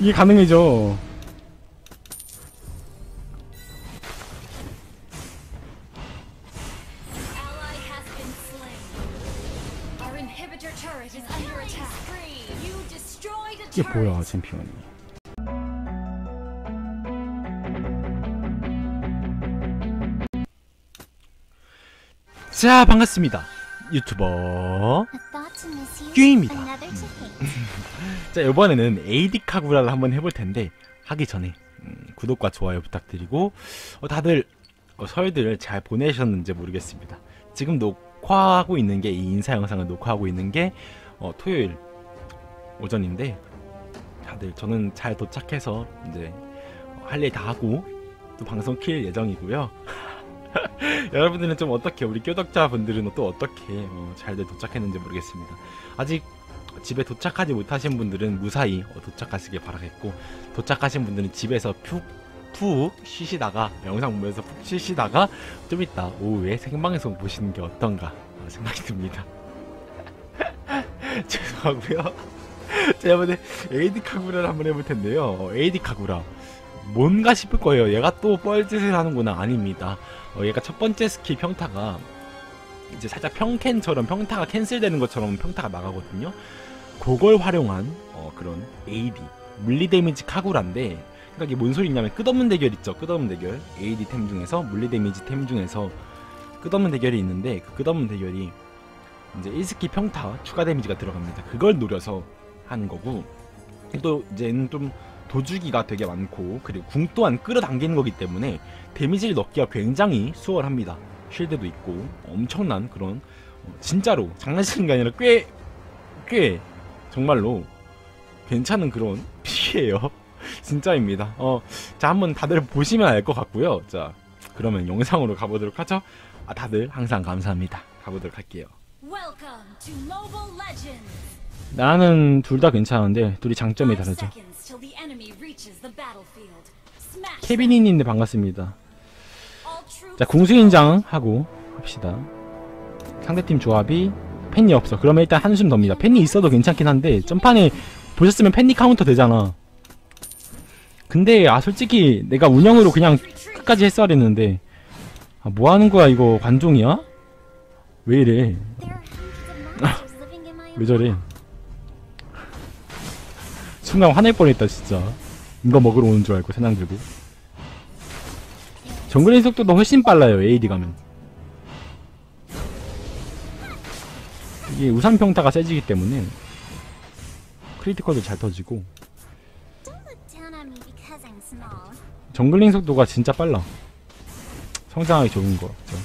이게 a 이게. 뭐야, 챔피언이. 자, 반갑습니다. 유튜버 규입니다. 자, 이번에는 AD 카구라를 한번 해볼 텐데 하기 전에 음, 구독과 좋아요 부탁드리고 어, 다들 어, 설들 잘 보내셨는지 모르겠습니다. 지금 녹화하고 있는 게 이 인사 영상을 녹화하고 있는 게 어, 토요일 오전인데 다들 저는 잘 도착해서 이제 어, 할일 다 하고 또 방송 킬 예정이고요. 여러분들은 좀 어떻게 우리 껴덕자분들은 또 어떻게 어, 잘들 도착했는지 모르겠습니다. 아직 집에 도착하지 못하신 분들은 무사히 어, 도착하시길 바라겠고 도착하신 분들은 집에서 푹, 푹 쉬시다가 영상 보면서 푹 쉬시다가 좀 이따 오후에 생방송 보시는 게 어떤가 어, 생각이 듭니다. 죄송하고요. 자 이번에 에이디 카구라를 한번 해볼 텐데요. 어, 에이디 카구라 뭔가 싶을 거예요. 얘가 또 뻘짓을 하는구나 아닙니다. 어, 얘가 첫 번째 스킬 평타가 이제 살짝 평캔처럼 평타가 캔슬되는 것처럼 평타가 나가거든요. 그걸 활용한 어, 그런 AD 물리 데미지 카구라인데 그러니까 이게 뭔 소리냐면 끝없는 대결 있죠. 끝없는 대결 AD 템 중에서 물리 데미지 템 중에서 끝없는 대결이 있는데 그 끝없는 대결이 이제 1스킬 평타 추가 데미지가 들어갑니다. 그걸 노려서 하는 거고 또 이제는 좀 도주기가 되게 많고 그리고 궁 또한 끌어당기는 거기 때문에 데미지를 넣기가 굉장히 수월합니다. 쉴드도 있고 엄청난 그런 어, 진짜로 장난치는 게 아니라 꽤 꽤 정말로 괜찮은 그런 픽이에요. 진짜입니다. 어, 자 한번 다들 보시면 알 것 같고요. 자 그러면 영상으로 가보도록 하죠. 아 다들 항상 감사합니다. 가보도록 할게요. 나는 둘 다 괜찮은데 둘이 장점이 다르죠. 케빈이님인데 반갑습니다. Troops 자 궁수인장 하고 합시다. 상대팀 조합이 팬이 없어. 그러면 일단 한숨 덥니다. 팬이 있어도 괜찮긴 한데 점판에 보셨으면 팬이 카운터 되잖아. 근데 아 솔직히 내가 운영으로 그냥. 끝까지 했어야 했는데 아, 뭐 하는 거야 이거 관종이야? 왜 이래? 왜 저래? 순간 화낼 뻔했다 진짜. 이거 먹으러 오는 줄 알고 사냥 들고. 정글의 속도도 훨씬 빨라요 AD 가면. 이게 우산 평타가 세지기 때문에 크리티컬도 잘 터지고 정글링 속도가 진짜 빨라. 성장하기 좋은 거 같죠.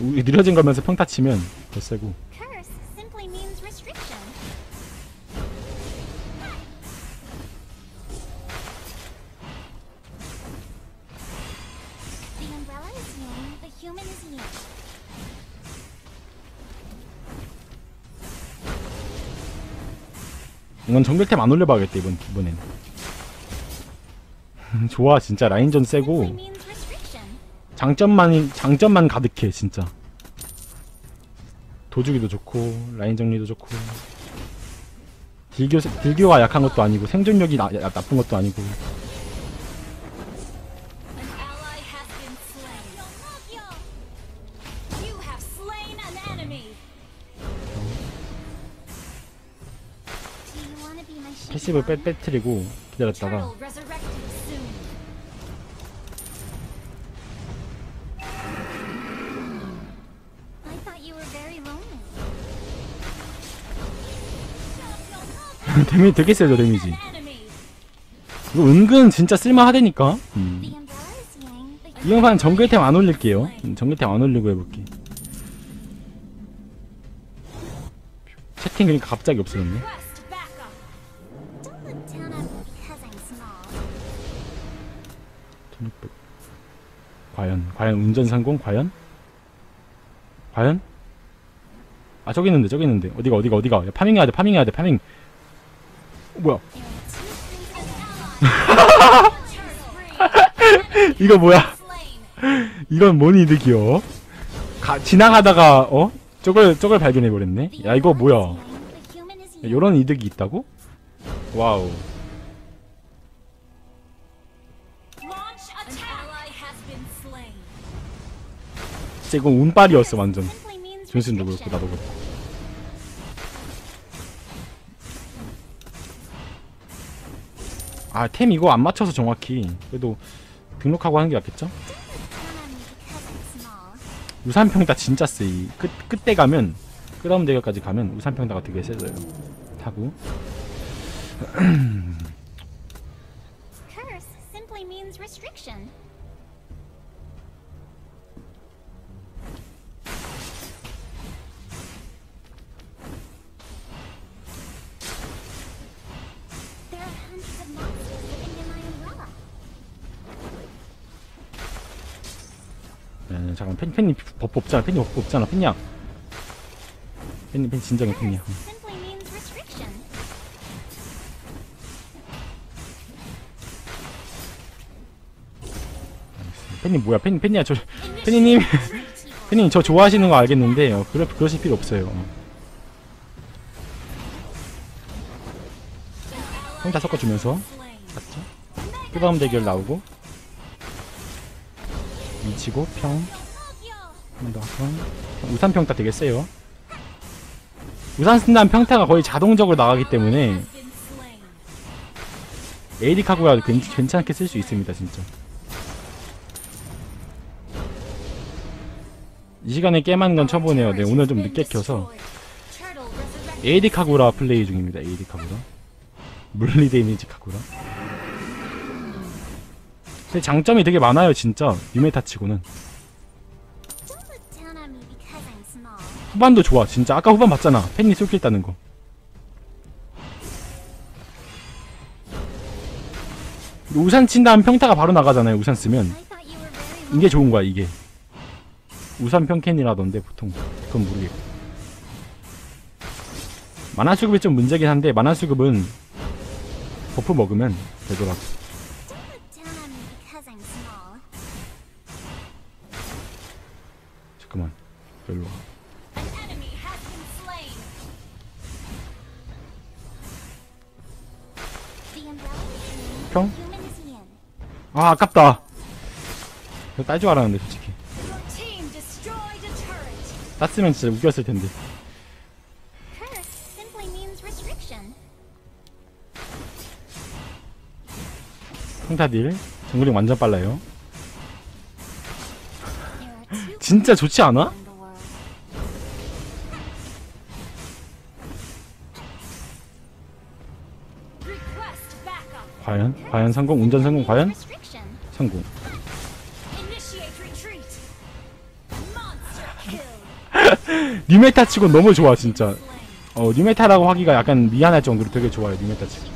우- 느려진 거면서 평타 치면 더 세고. 이건 정글템 안 올려봐야겠다 이번 이번엔. 좋아 진짜 라인전 세고. 장점만 장점만 가득해 진짜. 도주기도 좋고 라인 정리도 좋고. 딜교 딜교가 약한 것도 아니고 생존력이 나, 야- 나쁜 것도 아니고. 패시브 빼 빼트리고 기다렸다가 Turtle resurrected soon. I thought you were very lonely. 데미 되게 세죠 데미지. 이거 은근 진짜 쓸만하다니까. 음. 이 영상은 정글템 안 올릴게요. 음, 정글템 안 올리고 해볼게. 채팅 그러니까 갑자기 없어졌네. 1600. 과연 과연 운전 성공 과연? 과연? 아 저기 있는데 저기 있는데 어디가 어디가 어디가 야, 파밍 해야 돼 파밍 해야 돼 파밍 어, 뭐야 이거 뭐야. 이건 뭔 이득이요 가, 지나가다가 어? 저걸 저걸 발견해 버렸네. The 야 이거 뭐야? yang. 요런 이득이 있다고? 와우. 진짜 이건 운빨이었어 완전. 준수도 그렇고. 나도 그렇고. 아 템 이거 안 맞춰서 정확히 그래도 등록하고 하는 게 낫겠죠? 우산평타 진짜 세. 이 끝 끝에 가면 끝다음 대결까지 가면 우산평타가 되게 세져요. 타고 Curse simply means restriction. 네, 잠깐 팬 팬님 버프 없잖아. 팬님 버프 없잖아. 팬이야. 팬님 팬 진정해 팬이야. 팬님 뭐야? 팬 팬이야 저 팬님 팬님 저 좋아하시는 거 알겠는데 요 그러 그러실 필요 없어요. 평타 섞어주면서 Slain. 맞죠? 끝다음 대결 나오고 미치고 평 한 번더 평. 우산 평타 되게 세요. 우산 쓴다는 평타가 거의 자동적으로 나가기 때문에. AD 카구야 괜- 괜찮게 쓸 수 있습니다 진짜. 이 시간에 게임하는 건 처음이네요. 네 오늘 좀 늦게 켜서. AD 카구라 플레이 중입니다. AD 카구라 물리 데미지 카구라. 근데 장점이 되게 많아요 진짜 유메타 치고는 후반도 좋아. 진짜 아까 후반 봤잖아. 팬이 쏠킬 따는 거. 우산 친 다음 평타가 바로 나가잖아요 우산 쓰면. 이게 좋은 거야 이게. 우산 평캔이라던데 보통. 그건 모르겠고. 만화 수급이 좀 문제긴 한데 만화 수급은 버프 먹으면 되더라고. 잠깐만 별로. 와 평? 아 아깝다 딸줄 알았는데 솔직히. 땄으면 진짜 웃겼을 텐데 Curse simply means restriction. 평타 딜 정글링 완전 빨라요 진짜 좋지 않아? 과연? 과연 성공? 운전 성공 과연? 성공. 뉴메타 치고 너무 좋아 진짜. 어 뉴메타라고 하기가 약간 미안할 정도로 되게 좋아요 뉴메타 치고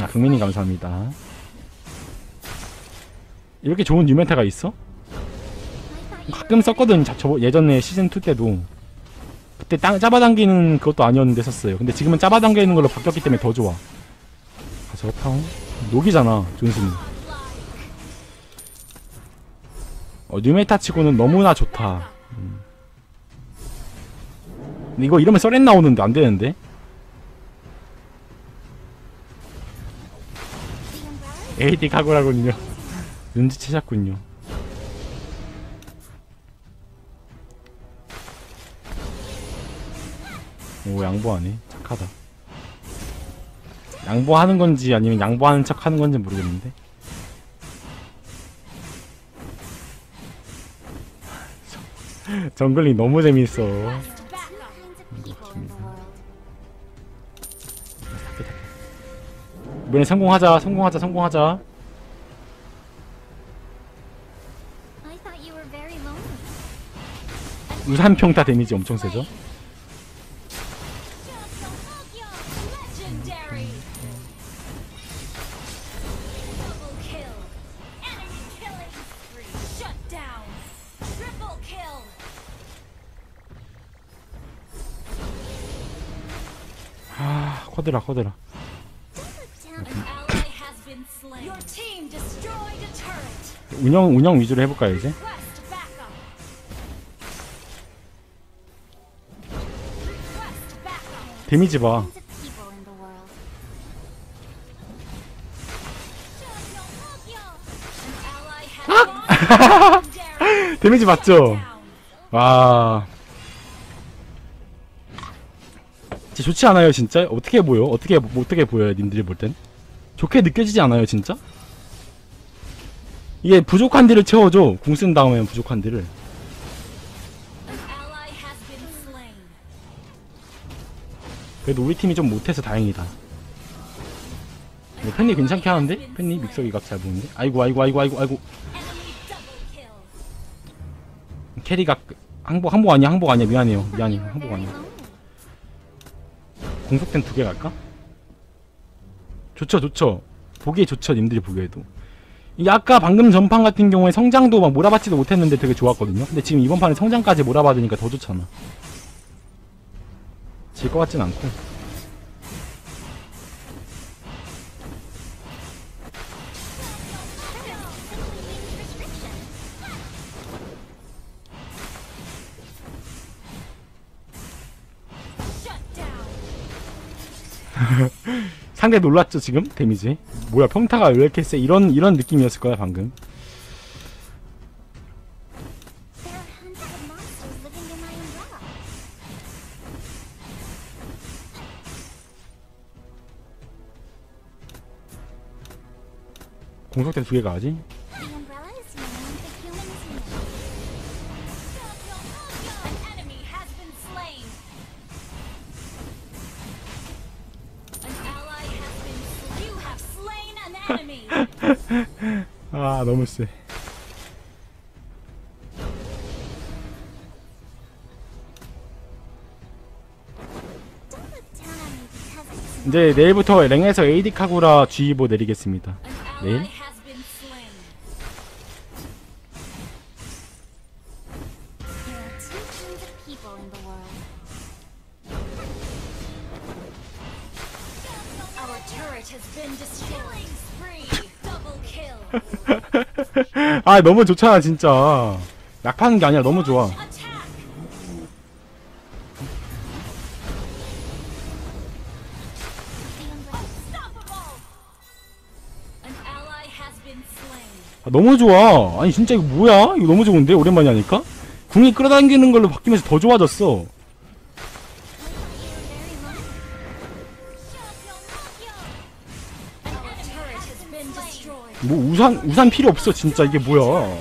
아 극민님 감사합니다 이렇게 좋은 뉴메타가 있어? 가끔 썼거든 자, 저 예전에 시즌2 때도 그때 땅 짜바당기는 그것도 아니었는데 썼어요. 근데 지금은 짜바당기는 걸로 바뀌었기 때문에 더 좋아. 가서 타운 녹이잖아 존슨이. 어 뉴메타 치고는 너무나 좋다. 음. 이거 이러면 썰렌 나오는데 안 되는데? The umbrella is AD 가고라군요. 눈치채셨군요 오 양보하네. 착하다. 양보하는 건지 아니면 양보하는 척 하는 건지 모르겠는데. 정글링 너무 재밌어. 이번에 성공하자 성공하자 성공하자. 우산평타 데미지 엄청 세죠 허드락 허드락 운영 운영 위주로 해볼까요 이제? 데미지 봐 데미지 맞죠? 와 진짜 좋지 않아요, 진짜? 어떻게 보여? 어떻게, 뭐 어떻게 보여요, 님들이 볼 땐? 좋게 느껴지지 않아요, 진짜? 이게 부족한 딜을 채워줘. 궁 쓴 다음에 부족한 slain. 그래도 우리 팀이 좀 못해서 다행이다. 뭐, 팬니 괜찮게 하는데? 팬니 믹서기 각잘 보는데? 아이고, 아이고, 아이고, 아이고, 아이고. 캐리가 항복, 항복 아니야, 항복 아니야. 미안해요. 미안해요. 항복 아니야. 공속된 두개 갈까? 좋죠, 좋죠. 보기에 좋죠, 님들이 보기에도. 이게 아까 방금 전판 같은 경우에 성장도 막 몰아받지도 못했는데 되게 좋았거든요. 근데 지금 이번 판에 성장까지 몰아받으니까 더 좋잖아. 질 것 같진 않고. 상대 놀랐죠, 지금? 데미지. 뭐야, 평타가 왜 이렇게 세? 이런, 이런 느낌이었을 거야, 방금. 공속된 두개 가야지. 너무 세. 이제 내일부터 랭에서 AD 카구라 G보 내리겠습니다. An 내일? 아, 너무 좋잖아, 진짜. 낙파는 게 아니라 너무 좋아. 아, 너무 좋아. 아니, 진짜 이거 뭐야? 이거 너무 좋은데? 오랜만에 하니까? 궁이 끌어당기는 걸로 바뀌면서 더 좋아졌어. 뭐, 우산, 우산 필요 없어, 진짜. 이게 뭐야.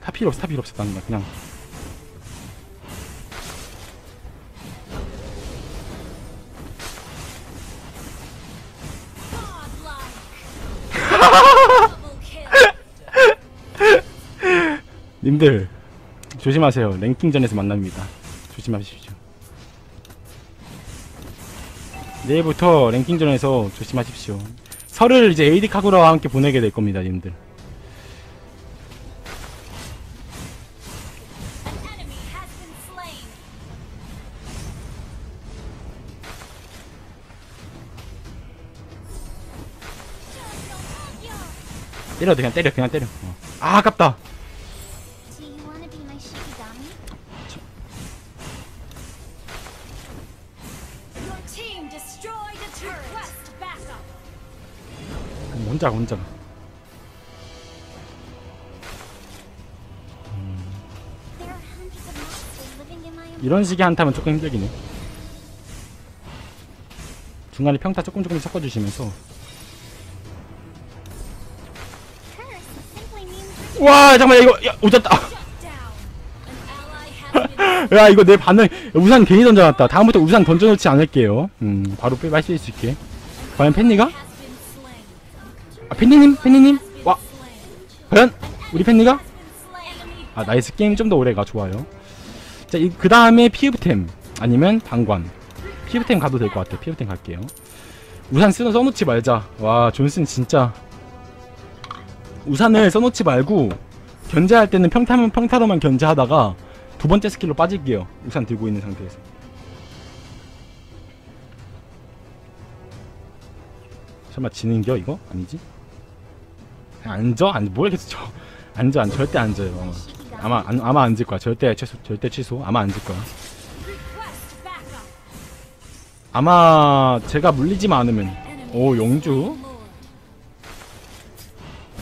다 필요 없어, 다 필요 없어. 난 그냥. 님들, 조심하세요. 랭킹전에서 만납니다. 조심하십시오. 내일부터 랭킹전에서 조심하십시오. 설을 이제 에이디 카구라와 함께 보내게 될 겁니다, 님들. An enemy has been slain. 때려, 그냥 때려, 그냥 때려. 어. 아, 아깝다. 혼자, 혼자. 이런 식의 한타면 조금 힘들긴 해. 중간에 평타 조금 조금 섞어주시면서. 와, 잠깐만, 이거, 야, 오졌다. 야, 이거 내 반응, 우산 괜히 던져놨다. 다음부터 우산 던져놓지 않을게요. 음, 바로 빼, 마실 수 있게. 과연 팬니가? 아, 팬니님? 팬니님? 와. 과연? 우리 팬니가? 아, 나이스. 게임 좀 더 오래 가. 좋아요. 자, 이, 그 다음에 피읍템. 아니면 방관. 피읍템 가도 될 것 같아. 피읍템 갈게요. 우산 쓰, 써놓지 말자. 와, 존슨 진짜. 우산을 써놓지 말고, 견제할 때는 평타면 평타로만 견제하다가, 두 번째 스킬로 빠질게요. 우산 들고 있는 상태에서. 설마 지는겨, 이거? 아니지? 앉아? 안, 뭘 계속 저. 앉아, 안, 절대 앉아요. 아마 안, 아마 앉을 거야. 절대 취소, 절대 취소. 아마 앉을 거야. 아마 제가 물리지만 않으면 오 영주.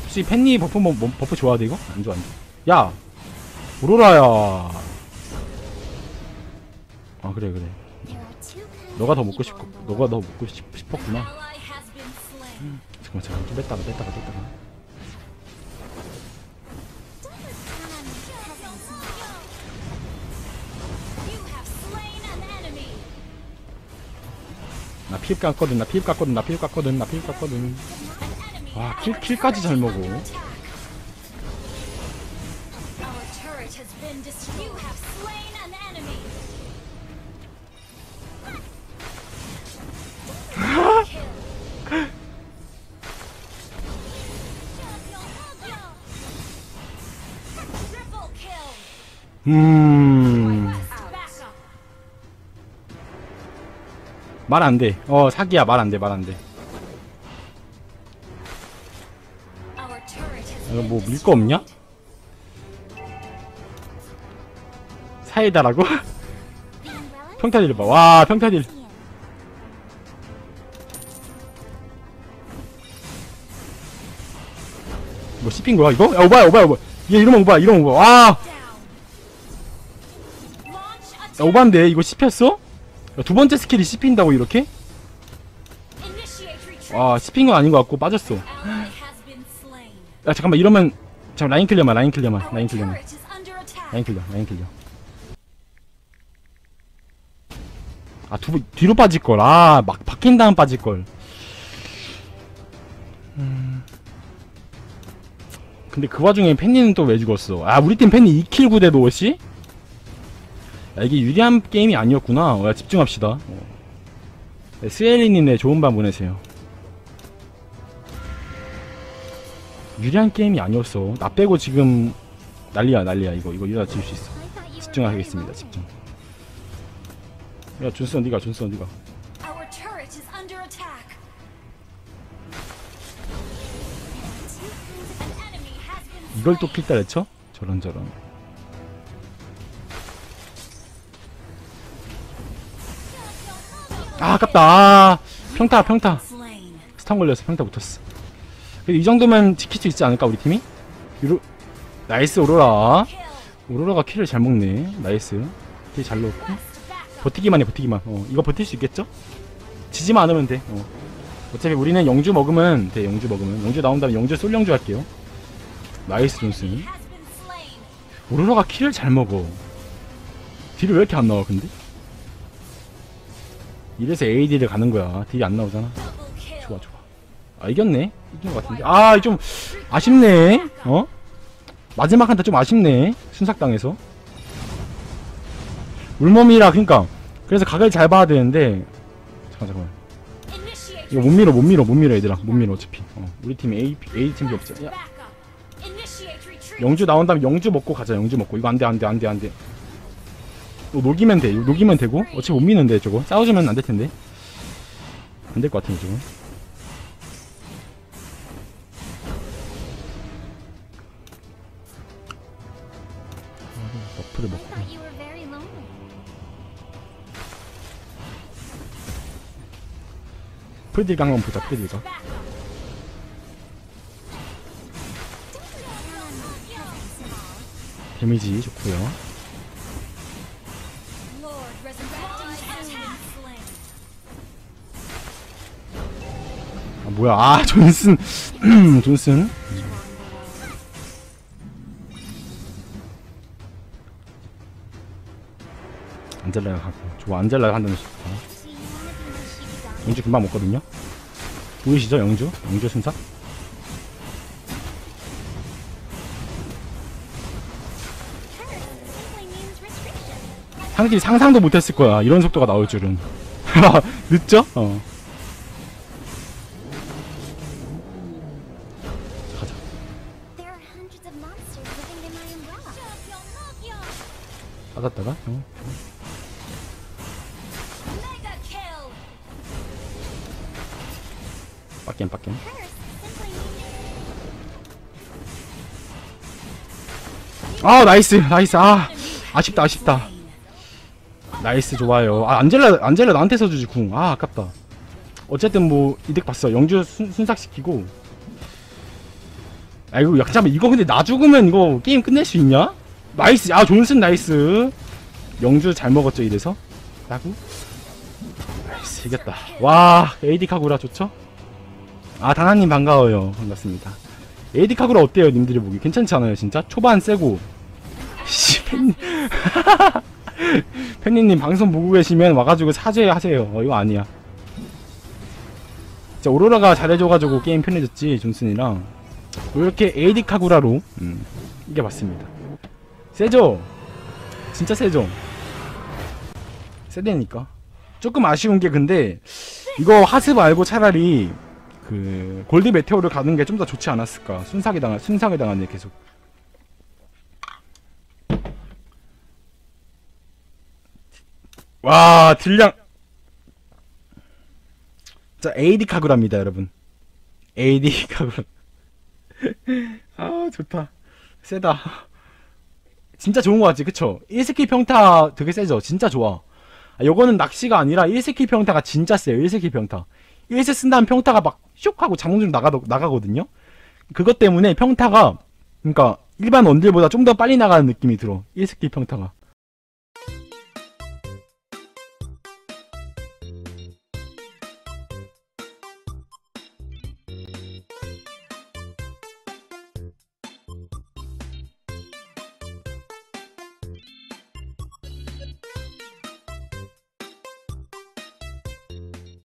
혹시 팬니 버프 뭐, 뭐 버프 좋아하대 이거? 안 좋아 안 좋아 야 오로라야 아 그래 그래 너가 더 먹고 싶고 너가. 더 먹고 싶, 싶었구나 slain. 잠깐만 잠깐만 좀 뺐다가 뺐다가 뺐다가 나 피입 깠거든 나 피입 깠거든 나 피입 깠거든 나 피입 깠거든. 와, 킬- 킬까지 잘 먹어. under Backup. 안돼 어 사기야 말 안 돼 말 안돼 Our turret has 이거 뭐 밀 거 없냐? 사이다라고? 평타딜 봐 와 평타딜 is in. 뭐 씹힌 거야 이거? 야 오바야 오바야 오바 얘 이러면 오바 이러면 오바 와 야. 오바인데 이거 씹혔어? 야, 두 번째 스킬이 씹힌다고 이렇게? 와 씹힌 건 아닌 것 같고 빠졌어 야. 잠깐만 이러면 잠깐 라인 클리어만 라인 클리어만 라인 클리어만. 라인 클리어 라인 클리어 아두 번 뒤로 빠질걸 아막 바뀐 다음 빠질걸 음. 근데 그 와중에 팬니는 또 왜 죽었어 아 우리 팀 팬니 2킬 9대 노시 야 이게 유리한 게임이 아니었구나. 어, 야, 집중합시다. 어. 네, 스엘리님 네 좋은 밤 보내세요. 유리한 게임이 아니었어. 나 빼고 지금 난리야 난리야. 이거 이거 이러다 질수 있어. 집중하겠습니다 집중. 야 준스 어디가 준스 been 이걸 또 slain. 킬다 냈죠? 저런 저런 아 아깝다 아 평타 평타. 스턴 걸려서 평타 붙었어 이 정도면 지킬 수 있지 않을까 우리 팀이? 유로 나이스 오로라. 오로라가 킬을 잘 먹네 나이스 킬잘 backup. 버티기만 해 버티기만 어 이거 버틸 수 있겠죠? 지지만 않으면 돼 어. 어차피 우리는 영주 먹으면 돼 영주 먹으면 영주 나온 다음에 영주 솔 영주 할게요 나이스 존슨. 오로라가 킬을 잘 먹어 딜이 왜 이렇게 안 나와 근데? 이래서 AD를 가는 거야. 딜이 안 나오잖아. 좋아 좋아. 아 이겼네? 이긴 것 같은데. 아 좀 아쉽네. 어? 마지막 한타 좀 아쉽네. 순삭당해서. 울몸이라 그니까. 그래서 각을 잘 봐야 되는데. 잠깐 잠깐 Initiate 이거 못 밀어 못 밀어 못 밀어 얘들아. 못 밀어 어차피. 어. 우리 팀 A, A 팀이 없어. 야. 영주 나온 다음에 영주 먹고 가자. 영주 먹고. 이거 안 돼 안 돼 안 돼 안돼. 이거 녹이면 돼. 녹이면 되고. 어차피 못 미는데 저거. 싸워주면 안 될 텐데. 안 될 것 같은데 아, 버프를 먹고. 프리딜 강한 보자 프리딜 강 Backup. 데미지 좋고요 아 뭐야 아 존슨 존슨 안젤라가 가고 좋아 안젤라가 한다는 sheepdog? 영주 금방 먹거든요 보이시죠 영주? 영주 순삭. 상대이 상상도 못했을 거야 이런 속도가 나올 줄은 늦죠? 어 받았다가? 어. 빡겜 빡겜. 아 나이스 나이스. 아 아쉽다 아쉽다. 나이스 좋아요. 아 안젤라 안젤라 나한테 써주지 궁아 아깝다. 어쨌든 뭐 이득 봤어 영주 순, 순삭시키고. 아 이거 야 잠깐 이거 근데 나 죽으면 이거 게임 끝낼 수 있냐? 나이스. 아 존슨 나이스 영주 잘 먹었죠 이래서? 라고 나이스 이겼다. 와 에이디 카구라 좋죠? 아 다나님 반가워요. 반갑습니다. 에이디 카구라 어때요 님들이 보기? 괜찮지 않아요 진짜? 초반 세고. 씨 팬... 팬니님 방송 보고 계시면 와가지고 사죄하세요. 어 이거 아니야. 진짜 오로라가 잘해줘가지고 게임 편해졌지 존슨이랑. 이렇게 에이디 카구라로? 음, 이겨봤습니다. 세죠? 진짜 세죠? 세대니까. 조금 아쉬운 게 근데 이거 하스 말고 차라리 그 골드 메테오를 가는 게 좀 더 좋지 않았을까? 순삭에 당한 순삭에 당하네 계속. 와 딜량. 자 AD 카구라입니다 여러분. AD 카구라. 아 좋다. 세다. 진짜 좋은 거 같지 그쵸? 1스킬 평타 되게 세죠? 진짜 좋아 아, 요거는 낚시가 아니라 1스킬 평타가 진짜 세요 1스킬 평타. 1스 쓴 다음 평타가 막슉 하고 자몽좀 나가, 나가거든요? 그것 때문에 평타가 그러니까 일반 원딜보다 좀 더 빨리 나가는 느낌이 들어 1스킬 평타가